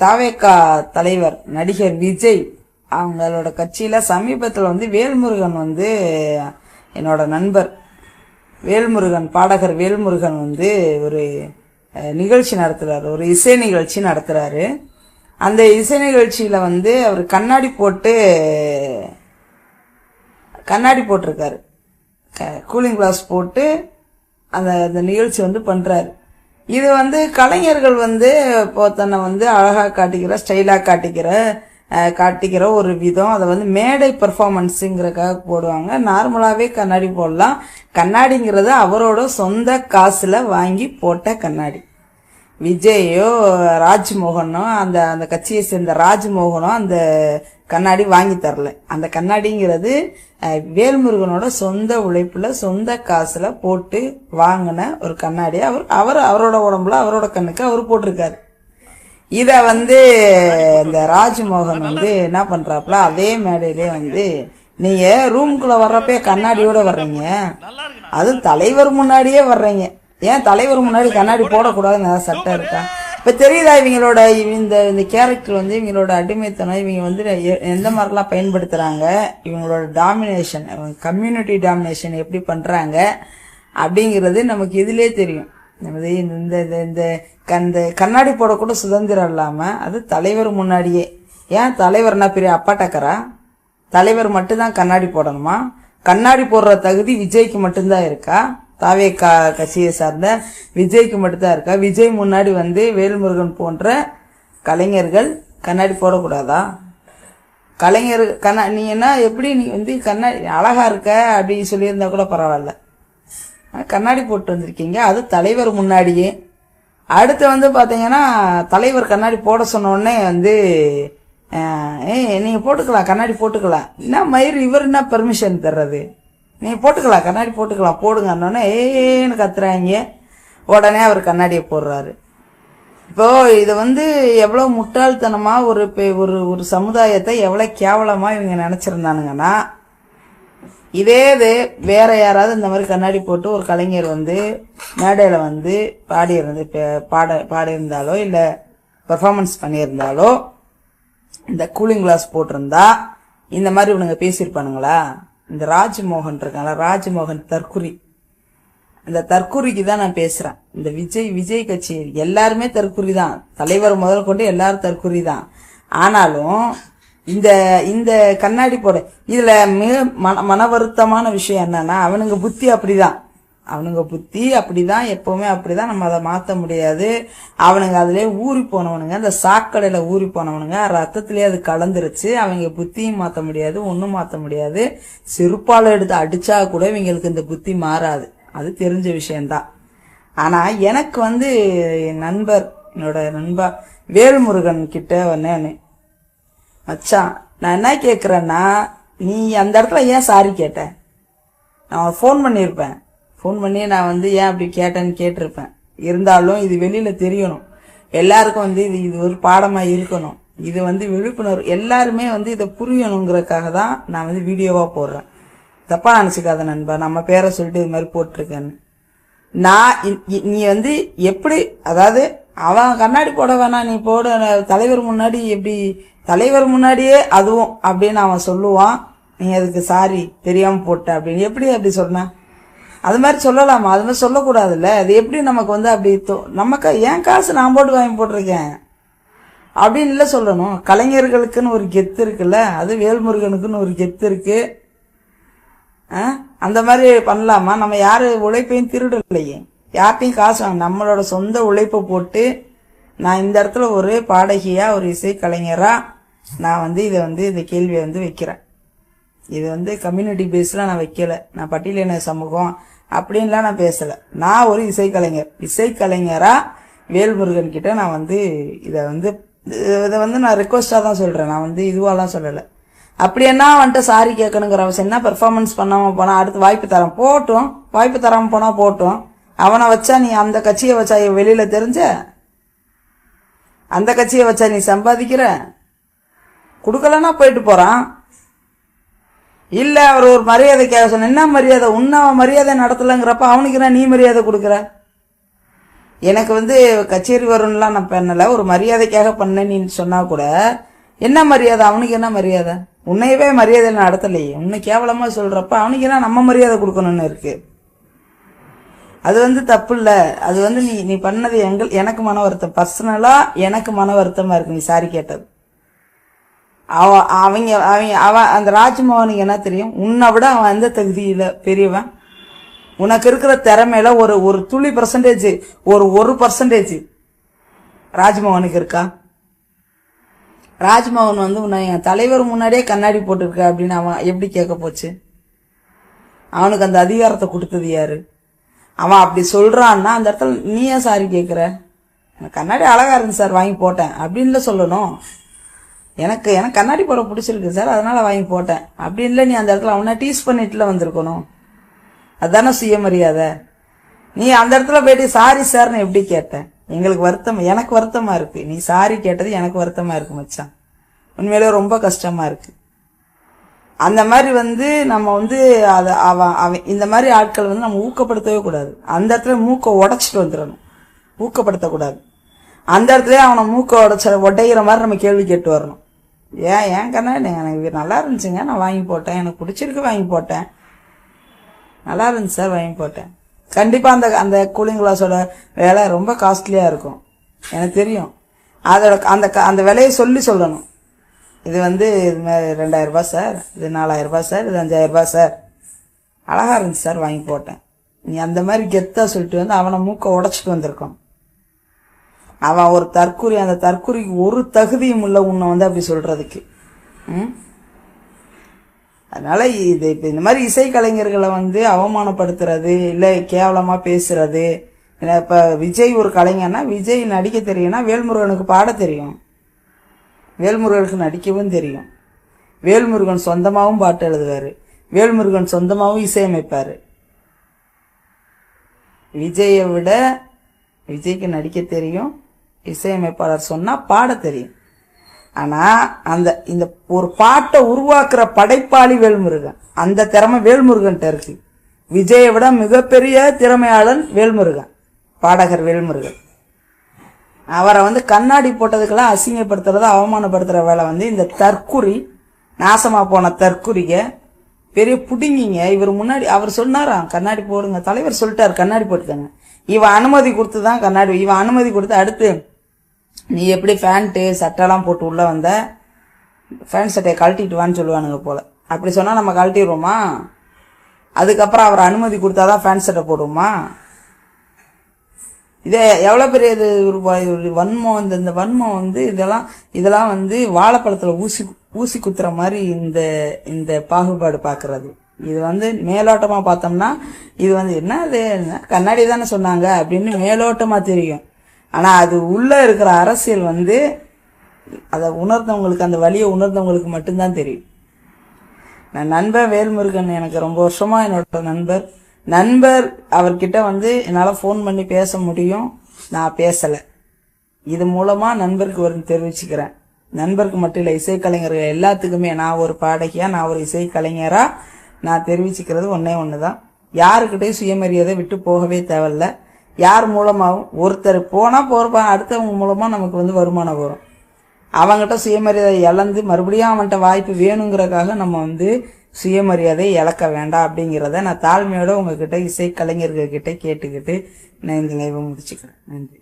தாவேக்கா தலைவர் நடிகர் விஜய் அவங்களோட கட்சியில சமீபத்தில் வந்து வேல்முருகன் வந்து என்னோட நண்பர். வேல்முருகன் பாடகர் வேல்முருகன் வந்து ஒரு நிகழ்ச்சி நடத்துறாரு. ஒரு இசை நிகழ்ச்சி நடத்துறாரு. அந்த இசை நிகழ்ச்சியில வந்து அவர் கண்ணாடி போட்டு கண்ணாடி போட்டிருக்காரு. கூலிங் கிளாஸ் போட்டு அந்த அந்த நிகழ்ச்சி வந்து பண்ணுறாரு இது வந்து கலைஞர்கள் வந்து இப்போ தன்னை வந்து அழகாக காட்டிக்கிற ஸ்டைலாக காட்டிக்கிற காட்டிக்கிற ஒரு விதம். அதை வந்து மேடை பர்ஃபார்மன்ஸுங்கிறக்காக போடுவாங்க. நார்மலாகவே கண்ணாடி போடலாம். கண்ணாடிங்கிறது அவரோட சொந்த காசில் வாங்கி போட்ட கண்ணாடி. விஜயோ ராஜ்மோகனோ அந்த அந்த கட்சியை சேர்ந்த ராஜ்மோகனோ அந்த கண்ணாடி வாங்கி தரல. அந்த கண்ணாடிங்கிறது வேல்முருகனோட சொந்த உழைப்புல சொந்த காசுல போட்டு வாங்கின ஒரு கண்ணாடி அவர் அவர் அவரோட உடம்புல அவரோட கண்ணுக்கு அவர் போட்டிருக்காரு. இத வந்து இந்த ராஜ்மோகன் வந்து என்ன பண்றாப்புல அதே மேடையிலே வந்து நீங்க ரூம்குள்ள வர்றப்பே கண்ணாடியோட வர்றீங்க. அதுவும் தலைவர் முன்னாடியே வர்றீங்க. ஏன் தலைவர் முன்னாடி கண்ணாடி போடக்கூடாதுன்னு சட்டம் இருக்கா? இப்போ தெரியுதா இவங்களோட இந்த இந்த கேரக்டர் வந்து இவங்களோட அடிமைத்தனம் இவங்க வந்து எ- எந்த மாதிரிலாம் பயன்படுத்துகிறாங்க இவங்களோட டாமினேஷன் கம்யூனிட்டி டாமினேஷன் எப்படி பண்ணுறாங்க அப்படிங்கிறது நமக்கு இதிலே தெரியும். நமது இந்த இந்த இந்த- இந்த கந்த கண்ணாடி போடக்கூட சுதந்திரம் இல்லாமல் அது தலைவர் முன்னாடியே. ஏன் தலைவர்னா பெரிய அப்பாட்டக்கரா? தலைவர் மட்டும்தான் கண்ணாடி போடணுமா? கண்ணாடி போடுற தகுதி விஜய்க்கு மட்டும்தான் இருக்கா? தாவே கா கட்சியை சார்ந்த விஜய்க்கு மட்டும்தான் இருக்கா? விஜய் முன்னாடி வந்து வேல்முருகன் போன்ற கலைஞர்கள் கண்ணாடி போடக்கூடாதா? கலைஞர் கண்ணா நீ என்ன எப்படி நீ வந்து கண்ணாடி அழகா இருக்க அப்படின்னு சொல்லியிருந்தா கூட பரவாயில்ல. கண்ணாடி போட்டு வந்திருக்கீங்க. அது தலைவர் முன்னாடியே. அடுத்து வந்து பார்த்தீங்கன்னா தலைவர் கண்ணாடி போட சொன்னோடனே வந்து ஏ ஏய் போட்டுக்கலாம் கண்ணாடி போட்டுக்கலாம். என்ன மயிர் இவர் என்ன பெர்மிஷன் தர்றது? நீ போட்டுக்கலாம் கண்ணாடி போட்டுக்கலாம். போடுங்க ஏன்னு கத்துறாங்க. உடனே அவர் கண்ணாடியை போடுறாரு. இப்போ இது வந்து எவ்வளோ முட்டாள்தனமாக ஒரு பெ- ஒரு ஒரு சமுதாயத்தை எவ்வளோ கேவலமாக இவங்க நினச்சிருந்தானுங்கன்னா இதே இது வேற யாராவது இந்த மாதிரி கண்ணாடி போட்டு ஒரு கலைஞர் வந்து மேடையில் வந்து பாடியிருந்து பே- பாட பாடியிருந்தாலோ இல்லை பெர்ஃபார்மன்ஸ் பண்ணியிருந்தாலோ இந்த கூலிங் கிளாஸ் போட்டிருந்தா இந்த மாதிரி இவனுங்க பேசியிருப்பானுங்களா? இந்த ராஜ்மோகன் இருக்காங்களா ராஜ்மோகன் தற்குறி. இந்த தற்குறிக்கு தான் நான் பேசுறேன். இந்த விஜய் விஜய் கட்சி எல்லாருமே தற்குறி தான் தலைவர் முதல் கொண்டு எல்லாரும் தற்குறி தான் ஆனாலும் இந்த இந்த கண்ணாடி போட இதுல மிக மன மன வருத்தமான விஷயம் என்னன்னா அவனுங்க புத்தி அப்படிதான். அவனுங்க புத்தி அப்படிதான் எப்பவுமே அப்படிதான். நம்ம அதை மாத்த முடியாது. அவனுங்க அதுலயே ஊறி போனவனுங்க அந்த சாக்கடையில ஊறி போனவனுங்க ரத்தத்திலேயே அது கலந்துருச்சு. அவங்க புத்தியும் மாத்த முடியாது ஒன்றும் மாத்த முடியாது. செருப்பால் எடுத்து அடிச்சா கூட இவங்களுக்கு இந்த புத்தி மாறாது. அது தெரிஞ்ச விஷயம்தான். ஆனா எனக்கு வந்து என் நண்பர் என்னோட நண்பா வேல்முருகன் கிட்ட வந்தேன். மச்சான் நான் என்ன கேட்குறேன்னா நீ அந்த இடத்துல ஏன் சாரி கேட்ட? நான் ஃபோன் பண்ணியிருப்பேன். ஃபோன் பண்ணி நான் வந்து ஏன் அப்படி கேட்டேன்னு கேட்டிருப்பேன். இருந்தாலும் இது வெளியில் தெரியணும். எல்லாருக்கும் வந்து இது இது ஒரு பாடமாக இருக்கணும். இது வந்து விழிப்புணர்வு எல்லாருமே வந்து இதை புரியணுங்கிறதுக்காக தான் நான் வந்து வீடியோவாக போடுறேன். தப்பா நினச்சிக்காத நண்பா நம்ம பேரை சொல்லிட்டு இது மாதிரி போட்டிருக்கேன்னு. நான் இ- நீ வந்து எப்படி அதாவது அவன் கண்ணாடி போட வேணாம் நீ போட தலைவர் முன்னாடி எப்படி தலைவர் முன்னாடியே அதுவும் அப்படின்னு அவன் சொல்லுவான். நீ அதுக்கு சாரி தெரியாமல் போட்ட அப்படின்னு. எப்படி அப்படி சொன்னான் அது மாதிரி சொல்லலாமா? அது மாதிரி சொல்லக்கூடாதுல்ல? அது எப்படி நமக்கு வந்து அப்படி தோ- நமக்கு என் காசு நான் போட்டு வாங்கி போட்டிருக்கேன்? அப்படின்னு இல்லை சொல்லணும். கலைஞர்களுக்குன்னு ஒரு கெத்து இருக்குல்ல? அது வேல்முருகனுக்குன்னு ஒரு கெத்து இருக்குது ஆ? அந்த மாதிரி பண்ணலாமா? நம்ம யார் உழைப்பையும் திருடலையே. யார்ட்டையும் காசு வாங்க நம்மளோட சொந்த உழைப்பை போட்டு நான் இந்த இடத்துல ஒரு பாடகியாக ஒரு இசை நான் வந்து இதை வந்து இந்த கேள்வியை வந்து வைக்கிறேன். இது வந்து கம்யூனிட்டி பேஸில் நான் வைக்கல. நான் பட்டியலின சமூகம். அப்படின்லாம் நான் பேசலை. நான் ஒரு இசைக்கலைஞர். இசைக்கலைஞராக வேல்முருகன் கிட்ட நான் வந்து இதை வந்து இதை வந்து நான் ரெக்வஸ்டா தான் சொல்கிறேன் நான் வந்து இதுவாலாம் சொல்லலை. அப்படி என்ன வந்துட்டு சாரி கேட்கணுங்கிற அவசியம்? என்ன பெர்ஃபார்மன்ஸ் பண்ணாமல் போனால் அடுத்து வாய்ப்பு தரம்? போட்டும். வாய்ப்பு தராமல் போனால் போட்டும். அவனை வச்சா நீ அந்த கட்சியை வச்சா வெளியில் தெரிஞ்ச? அந்த கட்சியை வச்சா நீ சம்பாதிக்கிற? கொடுக்கலன்னா போயிட்டு போகிறான் இல்லை அவர் ஒரு மரியாதை சொன்ன என்ன மரியாதை? உன்ன மரியாதை நடத்தலைங்கிறப்ப அவனுக்கு நான் நீ மரியாதை கொடுக்குற? எனக்கு வந்து கச்சேரி வரும்லாம் நான் பண்ணலை. ஒரு மரியாதைக்காக பண்ணேன்னு சொன்னால் கூட என்ன மரியாதை? அவனுக்கு என்ன மரியாதை? உன்னையவே மரியாதை நடத்தலையே. உன்னை கேவலமாக சொல்கிறப்ப அவனுக்கு என்ன நம்ம மரியாதை கொடுக்கணும்னு இருக்குது அது வந்து தப்பு இல்லை அது வந்து நீ நீ பண்ணது எங்கள் எனக்கு மன வருத்தம். பர்சனலாக எனக்கு மன வருத்தமாக இருக்கு. நீ சாரி கேட்டது. அவ அவங்க அவங்க அவன் அந்த ராஜ்மோகனுக்கு என்ன தெரியும்? உன்னை விட அவன் எந்த தகுதியில் பெரியவன்? உனக்கு இருக்கிற திறமையில ஒரு ஒரு துளி பர்சன்டேஜ் ஒரு ஒரு பர்சன்டேஜ் ராஜ்மோகனுக்கு இருக்கா? ராஜ்மோகன் வந்து உன்னை என் தலைவர் முன்னாடியே கண்ணாடி போட்டிருக்க அப்படின்னு அவன் எப்படி கேட்க போச்சு? அவனுக்கு அந்த அதிகாரத்தை கொடுத்தது யாரு? அவன் அப்படி சொல்கிறான்னா அந்த இடத்துல நீ ஏன் சாரி கேட்குற கண்ணாடி அழகாக இருந்து சார் வாங்கி போட்டேன் அப்படின்ல சொல்லணும். எனக்கு எனக்கு கண்ணாடி போட பிடிச்சிருக்கு சார் அதனால் வாங்கி போட்டேன். அப்படின்ல நீ அந்த இடத்துல அவனை டீஸ் பண்ணிட்டுல வந்திருக்கணும். அதுதானே சுயமரியாதை. நீ அந்த இடத்துல போயிட்டு சாரி சார்னு எப்படி கேட்டேன்? எங்களுக்கு வருத்தம் எனக்கு வருத்தமாக இருக்கு. நீ சாரி கேட்டது எனக்கு வருத்தமாக இருக்கு மச்சான். உண்மையிலே ரொம்ப கஷ்டமாக இருக்கு. அந்த மாதிரி வந்து நம்ம வந்து அதை அவன் அவன் இந்த மாதிரி ஆட்கள் வந்து நம்ம ஊக்கப்படுத்தவே கூடாது. அந்த இடத்துல மூக்கை உடச்சிட்டு வந்துடணும். ஊக்கப்படுத்தக்கூடாது. அந்த இடத்துல அவனை மூக்கை உடைச்ச உடையிற மாதிரி நம்ம கேள்வி கேட்டு வரணும். ஏன் ஏன் கண்ணா எனக்கு நல்லா இருந்துச்சுங்க. நான் வாங்கி போட்டேன். எனக்கு பிடிச்சிருக்கு வாங்கி போட்டேன். நல்லா இருந்துச்சு சார் வாங்கி போட்டேன். கண்டிப்பாக அந்த அந்த கூலிங் கிளாஸோட விலை ரொம்ப காஸ்ட்லியாக இருக்கும். எனக்கு தெரியும். அதோட அந்த க- அந்த விலையை சொல்லி சொல்லணும். இது வந்து இது மாதிரி ரெண்டாயிரரூபா சார். இது நாலாயிரம் ரூபாய் சார். இது அஞ்சாயிரரூபா சார். அழகாக இருந்துச்சு சார் வாங்கி போட்டேன். நீ அந்த மாதிரி கெத்தாக சொல்லிட்டு வந்து அவனை மூக்கை உடச்சிட்டு வந்திருக்கோம். அவன் ஒரு தற்குறி அந்த தற்குறிக்கு ஒரு தகுதியும் இல்லை உன்னை வந்து அப்படி சொல்கிறதுக்கு ம்? இது இப்போ இந்த மாதிரி இசைக்கலைஞர்களை வந்து அவமானப்படுத்துறது இல்லை கேவலமாக பேசுறது. இப்போ விஜய் ஒரு கலைஞர்னா விஜய் நடிக்க தெரியும்னா வேல்முருகனுக்கு பாட தெரியும். வேல்முருகனுக்கு நடிக்கவும் தெரியும். வேல்முருகன் சொந்தமாகவும் பாட்டு எழுதுவார். வேல்முருகன் சொந்தமாகவும் இசையமைப்பார். விஜயை விட விஜய்க்கு நடிக்க தெரியும். இசையமைப்பாளர் சொன்னால் பாட தெரியும். ஆனால் அந்த இந்த ஒரு பாட்டை உருவாக்குற படைப்பாளி வேல்முருகன். அந்த திறமை வேல்முருகன்ட்ட இருக்கு. விஜயை விட மிகப்பெரிய திறமையாளன் வேல்முருகன். பாடகர் வேல்முருகன். அவரை வந்து கண்ணாடி போட்டதுக்கெல்லாம் அசிங்கப்படுத்துறது அவமானப்படுத்துகிற வேலை வந்து இந்த தற்குறி நாசமாக போன தற்குறிக பெரிய பிடுங்கிங்க. இவர் முன்னாடி அவர் சொன்னாராம் கண்ணாடி போடுங்க தலைவர் சொல்லிட்டார் கண்ணாடி போட்டுக்கங்க. இவன் அனுமதி கொடுத்து தான் கண்ணாடி இவன் அனுமதி கொடுத்து அடுத்து நீ எப்படி ஃபேண்ட்டு சட்டைலாம் போட்டு உள்ளே வந்த? ஃபேண்ட் சட்டையை கழட்டிட்டு வான்னு சொல்லுவானுங்க போல். அப்படி சொன்னால் நம்ம கழட்டிடுவோமா? அதுக்கப்புறம் அவர் அனுமதி கொடுத்தா தான் ஃபேண்ட் சட்டை போடுவோமா? இதே எவ்வளோ பெரிய இது ஒரு வன்மம் இந்த இந்த வன்மம் வந்து இதெல்லாம் இதெல்லாம் வந்து வாழைப்பழத்தில் ஊசி ஊசி குத்துற மாதிரி இந்த இந்த பாகுபாடு பார்க்கறது இது வந்து மேலோட்டமாக பார்த்தோம்னா இது வந்து என்ன இது என்ன? கண்ணாடி தானே சொன்னாங்க அப்படின்னு மேலோட்டமாக தெரியும். ஆனால் அது உள்ளே இருக்கிற அரசியல் வந்து அதை உணர்ந்தவங்களுக்கு அந்த வழியை உணர்ந்தவங்களுக்கு மட்டும்தான் தெரியும். நான் நண்பர் வேல்முருகன் எனக்கு ரொம்ப வருஷமாக என்னோட நண்பர். நண்பர் அவர்கிட்ட வந்து என்னால் ஃபோன் பண்ணி பேச முடியும். நான் பேசலை. இது மூலமாக நண்பருக்கு ஒரு தெரிவிச்சுக்கிறேன். நண்பருக்கு மட்டும் இல்லை இசைக்கலைஞர்கள் எல்லாத்துக்குமே நான் ஒரு பாடகியாக நான் ஒரு இசைக்கலைஞராக நான் தெரிவிச்சுக்கிறது ஒன்றே ஒன்று தான் யாருக்கிட்டையும் சுயமரியாதை விட்டு போகவே தேவையில்ல. யார் மூலமாகவும் ஒருத்தர் போனால் போறப்பா அடுத்தவங்க மூலமாக நமக்கு வந்து வருமானம் வரும். அவன்கிட்ட சுயமரியாதை இழந்து மறுபடியும் அவன்கிட்ட வாய்ப்பு வேணுங்கிறதுக்காக நம்ம வந்து சுயமரியாதை இழக்க வேண்டாம் அப்படிங்கிறத நான் தாழ்மையோட உங்ககிட்ட இசை கலைஞர்கள்கிட்ட கேட்டுக்கிட்டு நான் இந்த லைவை முடிச்சுக்கிறேன். நன்றி.